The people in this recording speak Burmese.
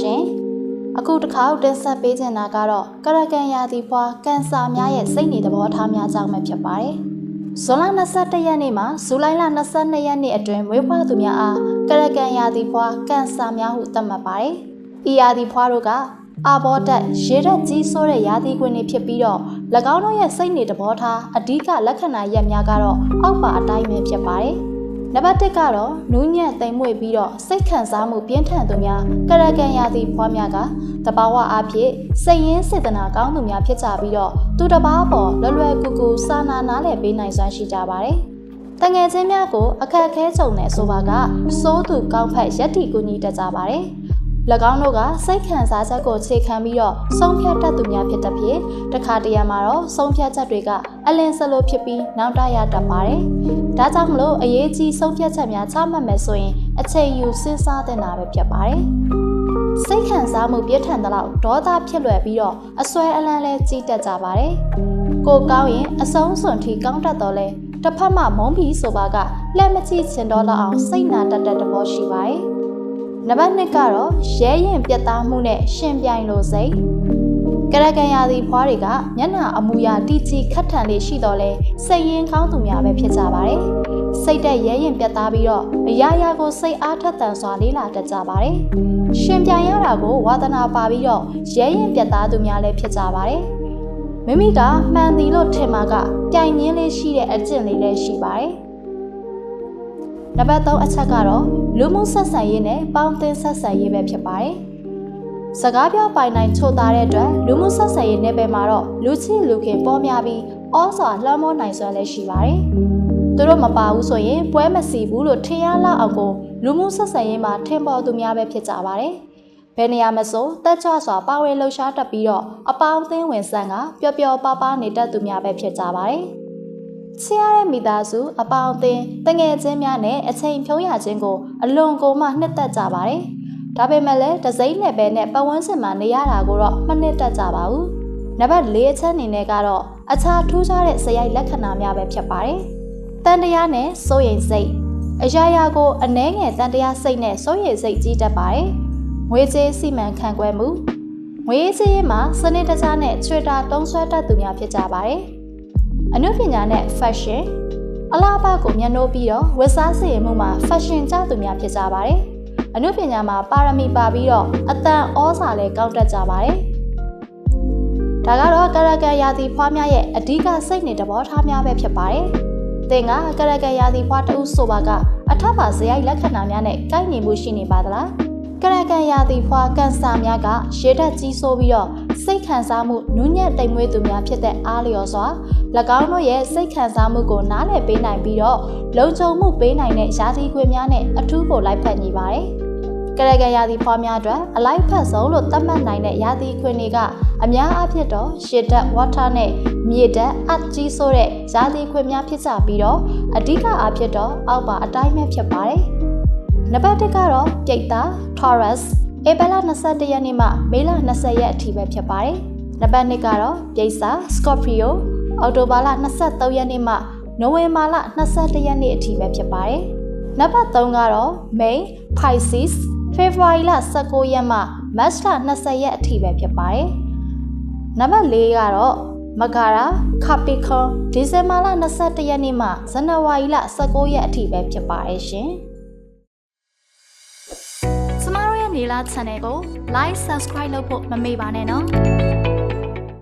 ရှင်အခုတစ်ခါတင်ဆက်ပေးချင်တာကတော့ကရကန်ယာတီဖွာကန်ဆာများရဲ့စိတ်နေသဘောထားများကြောင့်ပဲဖြစ်ပါတယ်ဇွန်လ21ရက်နေ့မှာဇူလိုင်လ22ရက်နေ့အတွင်းမွေးဖွားသူများအားကရကန်ယာတီဖွာကန်ဆာများဟုသတ်မှတ်ပါတယ်။ဤယာတီဖွာတို့ကအာဘောတက်ရေရက်ကြီးဆိုးတဲ့ယာတီခွင်တွေဖြစ်ပြီးတော့၎င်းတို့ရဲ့စိတ်နေသဘောထားအဓိကလက္ခဏာရက်များကတော့အောက်ပါအတိုင်းပဲဖြစ်ပါတယ်။ နံပါတ်1ကတော့နူးညံ့သိမ်မွေ့ပြီးတော့စိတ်ခံစားမှုပြင်းထန်သူများကရကန်ယာတီဖွားများကတဘာဝအဖြစ်စိတ်ရင်းစေတနာကောင်းသူများဖြစ်ကြပြီးတော့သူတစ်ပါးပေါ်လွယ်လွယ်ကူကူစာနာနားလည်ပေးနိုင်စွမ်းရှိကြပါတယ်။တငယ်ချင်းများကိုအခက်အခဲကြုံနေဆိုပါကစိုးသူကောင်းဖက်ရက်တီကူညီတတ်ကြပါတယ်။၎ င်းတို့ကစိတ်ခံစားချက်ကိုခြေခံပြီးတော့ဆုံးဖြတ်တတ်သူများဖြစ်တဲ့ဖြစ်တခါတရံမှာတော့ဆုံးဖြတ်ချက်တွေကအလင်းစလိုဖြစ်ပြီးနောက်တရတတ်ပါတယ်။ဒါကြောင့်မလို့အရေးကြီးဆုံးဖြတ်ချက်များချမှတ်မယ်ဆိုရင်အချိန်ယူစဉ်းစားသင့်တာပဲဖြစ်ပါတယ်။စိတ်ခံစားမှုပြည့်ထန်တဲ့လောက်ဒေါသဖြစ်လွယ်ပြီးတော့အစွဲအလန်းလဲကြီးတက်ကြပါတယ်။ကိုကောင်းရင်အဆုံးစွန်ထိကောင်းတတ်တော်လဲတစ်ဖက်မှမုန်းပြီးဆိုပါကလက်မကြည့်ချင်တော့လောက်အောင်စိတ်နာတတ်တဲ့သဘောရှိပါတယ်။ နံပါတ်2ကတော့ရဲရင်ပြတ်သားမှုနဲ့ရှင်ပြိုင်လို့စိတ်ကရကန်ရာသီဖွားတွေကမျက်နှာအမူအရာတီချီခတ်ထန်လေးရှိတော့လဲစိတ်ရင်ကောင်းသူများပဲဖြစ်ကြပါတယ်စိတ်တက်ရဲရင်ပြတ်သားပြီးတော့အရာရာကိုစိတ်အားထက်သန်စွာလေးလာတတ်ကြပါတယ်ရှင်ပြိုင်ရတာကိုဝါသနာပါပြီးတော့ရဲရင်ပြတ်သားသူများလည်းဖြစ်ကြပါတယ်မိမိကမှန်သည်လို့ထင်မှာကပြိုင်ရင်းလေးရှိတဲ့အကျင့်လေးလည်းရှိပါတယ် နံပါတ်3အချက်ကတော့လူမှုဆက်ဆံရေးနဲ့ပေါင်းသင်းဆက်ဆံရေးပဲဖြစ်ပါတယ်။စကားပြောပိုင်နိုင်ချို့သားတဲ့အတွက်လူမှုဆက်ဆံရေးနယ်ပယ်မှာတော့လူချင်းလူခင်ပေါ်များပြီးဩဇာလွှမ်းမိုးနိုင်စွမ်းလည်းရှိပါတယ်။သူတို့မပါဘူးဆိုရင်ပွဲမစီဘူးလို့ထင်ရလောက်အောင်ကိုလူမှုဆက်ဆံရေးမှာထင်ပေါ်သူများပဲဖြစ်ကြပါတယ်။ဘယ်နေရာမဆိုတက်ကြွစွာပါဝင်လှုပ်ရှားတတ်ပြီးတော့အပေါင်းအသင်းဝင်ဆန်ကပျော်ပျော်ပါပါနေတတ်သူများပဲဖြစ်ကြပါတယ်။ ချစ်ရတဲ့မိသားစုအပေါင်းအသင်းတငယ်ချင်းများနဲ့အချိန်ဖြုံးရခြင်းကိုအလွန်ကိုမှနှစ်သက်ကြပါတယ်။ဒါပေမဲ့လည်းဒစိမ့်နယ်ပဲနဲ့ပတ်ဝန်းကျင်မှာနေရတာကိုတော့မနှစ်သက်ကြပါဘူး။နံပါတ်၄အချက်အနေနဲ့ကတော့အခြားထူးခြားတဲ့စရိုက်လက္ခဏာများပဲဖြစ်ပါတယ်။တန်တရားနဲ့စိုးရိမ်စိတ်အရာရာကိုအနှဲငယ်တန်တရားစိတ်နဲ့စိုးရိမ်စိတ်ကြီးတတ်ပါတယ်။ငွေကြေးစီမံခန့်ခွဲမှုငွေကြေးမှာစနစ်တကျနဲ့ချွေတာတုံးဆွဲတတ်သူများဖြစ်ကြပါတယ်။ အနုပညာနဲ့ fashion အလားပါကိုမျက်နှိုးပြီးတော့ဝတ်စားစီရင်မှုမှာ fashion ကြသူများဖြစ်ကြပါတယ်။အနုပညာမှာပါရမီပါပြီးတော့အတန်ဩစာလည်းကောက်တက်ကြပါတယ်။ဒါကတော့ကရကန်ရာသီဖွားများရဲ့အဓိကစိတ်နေတဘောထားများပဲဖြစ်ပါတယ်။သင်ကကရကန်ရာသီဖွားတဦးဆိုပါကအထက်ပါဇယိုက်လက္ခဏာများနဲ့ကိုက်ညီမှုရှိနေပါသလား။ကရကန်ရာသီဖွာကန်ဆာများကရေဓာတ်ကြီးဆိုးပြီးတော့စိတ်ခံစားမှုနူးညံ့တိမ်မွေးသူများဖြစ်တဲ့အားလျော်စွာ၎ င်းတို့ရဲ့စိတ်ခံစားမှုကိုနားလည်ပေးနိုင်ပြီးတော့လုံခြုံမှုပေးနိုင်တဲ့ရာသီခွေများနဲ့အထူးကိုလိုက်ဖက်နေပါတယ်။ကရကန်ရာသီဖွာများအတွက်အလိုက်ဖက်ဆုံးလို့သတ်မှတ်နိုင်တဲ့ရာသီခွေတွေကအများအားဖြင့်တော့ရေဓာတ် water နဲ့မြေဓာတ် earth ကြီးဆိုတဲ့ရာသီခွေများဖြစ်ကြပြီးတော့အဓိကအားဖြင့်တော့အောက်ပါအတိုင်းပဲဖြစ်ပါတယ်။နံပါတ်1ကတော့ပြိတ်သား Taurus ဧပြီလ21ရက်နေ့မှမေလ20ရက်အထိပဲဖြစ်ပါတယ်။နံပါတ်2ကတော့ပြိတ်စာ Scorpio အောက်တိုဘာလ23ရက်နေ့မှနိုဝင်ဘာလ22ရက်နေ့အထိပဲဖြစ်ပါတယ်။နံပါတ်3ကတော့ May Pisces February လ19ရက်မှ March လ20ရက်အထိပဲဖြစ်ပါတယ်။နံပါတ်4ကတော့မဂါရာ Capricorn ဒီဇင်ဘာလ21ရက်နေ့မှဇန်နဝါရီလ19ရက်အထိပဲဖြစ်ပါတယ်ရှင်။နေလာ channel ကို like subscribe လုပ်ဖို့မမေ့ပါနဲ့နော်